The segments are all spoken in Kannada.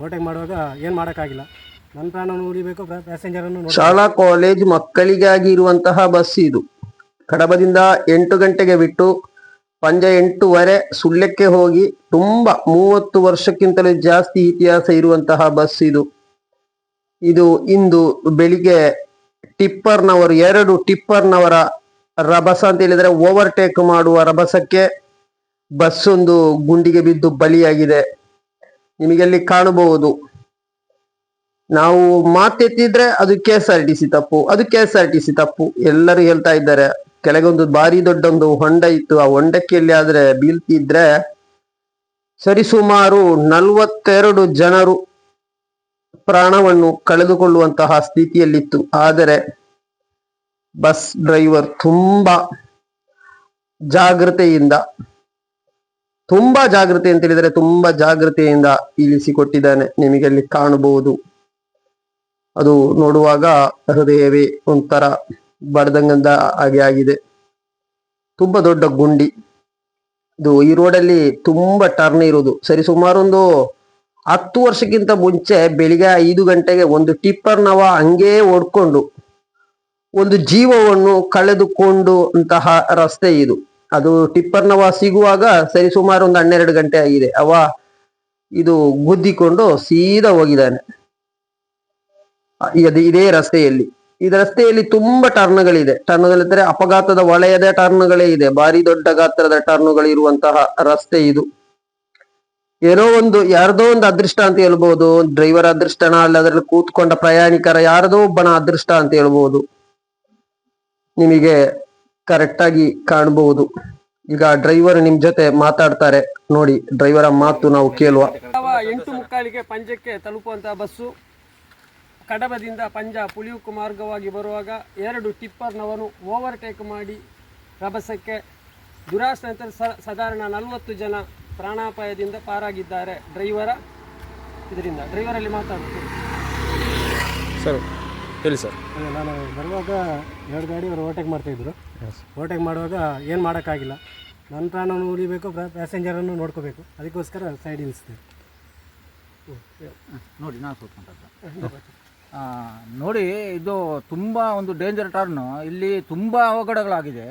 ಓವರ್ಟೇಕ್ ಮಾಡುವಾಗ ಏನು ಮಾಡೋಕ್ಕಾಗಿಲ್ಲ. ನನ್ನ ಪ್ರಾಣವನ್ನು ಉಳಿಬೇಕು ಪ್ಯಾಸೆಂಜರನ್ನು ಶಾಲಾ ಕಾಲೇಜ್ ಮಕ್ಕಳಿಗಾಗಿ ಇರುವಂತಹ ಬಸ್ ಇದು. ಕಡಬದಿಂದ ಎಂಟು ಗಂಟೆಗೆ ಬಿಟ್ಟು ಸಂಜೆ ಎಂಟೂವರೆ ಸುಳ್ಯಕ್ಕೆ ಹೋಗಿ ತುಂಬಾ ಮೂವತ್ತು ವರ್ಷಕ್ಕಿಂತಲೇ ಜಾಸ್ತಿ ಇತಿಹಾಸ ಇರುವಂತಹ ಬಸ್ ಇದು. ಇದು ಇಂದು ಬೆಳಿಗ್ಗೆ ಟಿಪ್ಪರ್ನವರು, ಎರಡು ಟಿಪ್ಪರ್ನವರ ರಭಸ ಅಂತ ಹೇಳಿದ್ರೆ ಓವರ್ಟೇಕ್ ಮಾಡುವ ರಭಸಕ್ಕೆ ಒಂದು ಗುಂಡಿಗೆ ಬಿದ್ದು ಬಲಿಯಾಗಿದೆ. ನಿಮಗೆ ಅಲ್ಲಿ ಕಾಣಬಹುದು. ನಾವು ಮಾತೆತ್ತಿದ್ರೆ ಅದು K S R T C ತಪ್ಪು, ಅದು K S R T C ತಪ್ಪು. ಎಲ್ಲರೂ ಹೇಳ್ತಾ ಇದ್ದಾರೆ, ಕೆಳಗೊಂದು ಭಾರಿ ದೊಡ್ಡೊಂದು ಹೊಂಡ ಇತ್ತು. ಆ ಹೊಂಡಕ್ಕೆ ಎಲ್ಲಿ ಆದ್ರೆ ಬೀಳ್ತಿದ್ರೆ ಸರಿಸುಮಾರು ನಲ್ವತ್ತೆರಡು ಜನರು ಪ್ರಾಣವನ್ನು ಕಳೆದುಕೊಳ್ಳುವಂತಹ ಸ್ಥಿತಿಯಲ್ಲಿತ್ತು. ಆದರೆ ಬಸ್ ಡ್ರೈವರ್ ತುಂಬಾ ಜಾಗ್ರತೆಯಿಂದ ತುಂಬಾ ಜಾಗೃತಿ ಅಂತ ಹೇಳಿದರೆ ತುಂಬಾ ಜಾಗ್ರತೆಯಿಂದ ಇಳಿಸಿಕೊಟ್ಟಿದ್ದಾನೆ ನಿಮಗೆ ಅಲ್ಲಿ ಕಾಣಬಹುದು. ಅದು ನೋಡುವಾಗ ಹೃದಯವೇ ಒಂಥರ ಬಡದಂಗಂದ ಹಾಗೆ ಆಗಿದೆ. ತುಂಬಾ ದೊಡ್ಡ ಗುಂಡಿ. ಇದು ಈ ರೋಡಲ್ಲಿ ತುಂಬಾ ಟರ್ನ್ ಇರೋದು ಸರಿ ಸುಮಾರು ಒಂದು ಹತ್ತು ವರ್ಷಕ್ಕಿಂತ ಮುಂಚೆ ಬೆಳಿಗ್ಗೆ ಐದು ಗಂಟೆಗೆ ಒಂದು ಟಿಪ್ಪರ್ ನವ ಹಂಗೇ ಓಡ್ಕೊಂಡು ಒಂದು ಜೀವವನ್ನು ಕಳೆದುಕೊಂಡು ಅಂತಹ ರಸ್ತೆ ಇದು. ಅದು ಟಿಪ್ಪರ್ ನವ ಸಿಗುವಾಗ ಸರಿ ಸುಮಾರು ಒಂದು ಹನ್ನೆರಡು ಗಂಟೆ ಆಗಿದೆ. ಅವ ಇದು ಗುದ್ದಿಕೊಂಡು ಸೀದಾ ಹೋಗಿದ್ದಾನೆ. ಅದು ಇದೇ ರಸ್ತೆಯಲ್ಲಿ. ಈ ರಸ್ತೆಯಲ್ಲಿ ತುಂಬಾ ಟರ್ನ್ಗಳಿದೆ. ಟರ್ನ್ಗಳಿದ್ರೆ ಅಪಘಾತದ ವಲಯದ ಟರ್ನ್ಗಳೇ ಇದೆ. ಭಾರಿ ದೊಡ್ಡ ಗಾತ್ರದ ಟರ್ನ್ಗಳು ಇರುವಂತಹ ರಸ್ತೆ ಇದು. ಏನೋ ಒಂದು ಯಾರ್ದೋ ಒಂದು ಅದೃಷ್ಟ ಅಂತ ಹೇಳ್ಬಹುದು ಡ್ರೈವರ್ ಅದೃಷ್ಟನ ಅಲ್ಲ ಅದರಲ್ಲಿ ಕೂತ್ಕೊಂಡ ಪ್ರಯಾಣಿಕರ ಯಾರದೋ ಒಬ್ಬನ ಅದೃಷ್ಟ ಅಂತ ಹೇಳ್ಬಹುದು ನಿಮಗೆ ಕರೆಕ್ಟ್ ಆಗಿ ಕಾಣಬಹುದು ಈಗ ಡ್ರೈವರ್ ನಿಮ್ ಜೊತೆ ಮಾತಾಡ್ತಾರೆ. ನೋಡಿ ಡ್ರೈವರ ಮಾತು ನಾವು ಕೇಳುವ. ಅಥವಾ ಎಂಟು ಮುಕ್ಕಾಲಿಗೆ ಪಂಜಕ್ಕೆ ತಲುಪುವಂತಹ ಬಸ್ಸು. ಕಡಬದಿಂದ ಪಂಜ ಪುಳಿಯುಕು ಮಾರ್ಗವಾಗಿ ಬರುವಾಗ ಎರಡು ಟಿಪ್ಪರ್ನವನು ಓವರ್ಟೇಕ್ ಮಾಡಿ ರಭಸಕ್ಕೆ. ದುರಾಸ ನಂತರ ಸಾಧಾರಣ ನಲವತ್ತು ಜನ ಪ್ರಾಣಾಪಾಯದಿಂದ ಪಾರಾಗಿದ್ದಾರೆ. ಡ್ರೈವರ ಇದರಿಂದ. ಡ್ರೈವರಲ್ಲಿ ಮಾತಾಡ್ತೀವಿ ಸರ್ ಹೇಳಿ ಸರ್. ನಾನು ಬರುವಾಗ ಎರಡು ಗಾಡಿ ಅವರು ಓವರ್ಟೇಕ್ ಮಾಡ್ತಾಯಿದ್ರು ಓವರ್ಟೇಕ್ ಮಾಡುವಾಗ ಏನು ಮಾಡೋಕ್ಕಾಗಿಲ್ಲ. ನನ್ನ ಪ್ರಾಣವನ್ನು ಉಳಿಬೇಕು ಪ್ಯಾಸೆಂಜರನ್ನು ನೋಡ್ಕೋಬೇಕು. ಅದಕ್ಕೋಸ್ಕರ ಸೈಡ್ ಹ್ಞೂ ನೋಡಿ ನಾನು ಕೂತ್ಕೊಂಡ ಆ, ನೋಡಿ ಇದು ತುಂಬ ಒಂದು ಡೇಂಜರ್ ಟರ್ನು ಇಲ್ಲಿ ತುಂಬ ಅವಘಡಗಳಾಗಿದೆ.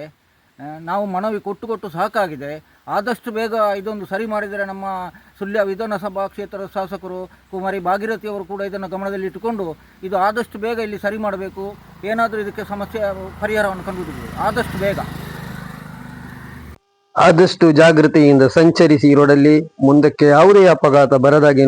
ನಾವು ಮನವಿ ಕೊಟ್ಟು ಕೊಟ್ಟು ಸಾಕಾಗಿದೆ. ಆದಷ್ಟು ಬೇಗ ಇದೊಂದು ಸರಿ ಮಾಡಿದರೆ ನಮ್ಮ ಸುಳ್ಯ ವಿಧಾನಸಭಾ ಕ್ಷೇತ್ರದ ಶಾಸಕರು ಕುಮಾರಿ ಭಾಗೀರಥಿ ಅವರು ಕೂಡ ಇದನ್ನು ಗಮನದಲ್ಲಿ ಇಟ್ಟುಕೊಂಡು ಇದು ಆದಷ್ಟು ಬೇಗ ಇಲ್ಲಿ ಸರಿ ಮಾಡಬೇಕು. ಏನಾದರೂ ಇದಕ್ಕೆ ಸಮಸ್ಯೆ, ಪರಿಹಾರವನ್ನು ಕಂಡುಹಿಡಿಯಬೇಕು. ಆದಷ್ಟು ಬೇಗ. ಆದಷ್ಟು ಜಾಗೃತಿಯಿಂದ ಸಂಚರಿಸಿ ರೋಡಲ್ಲಿ ಮುಂದಕ್ಕೆ ಯಾವುದೇ ಅಪಘಾತ ಬರದಾಗೆ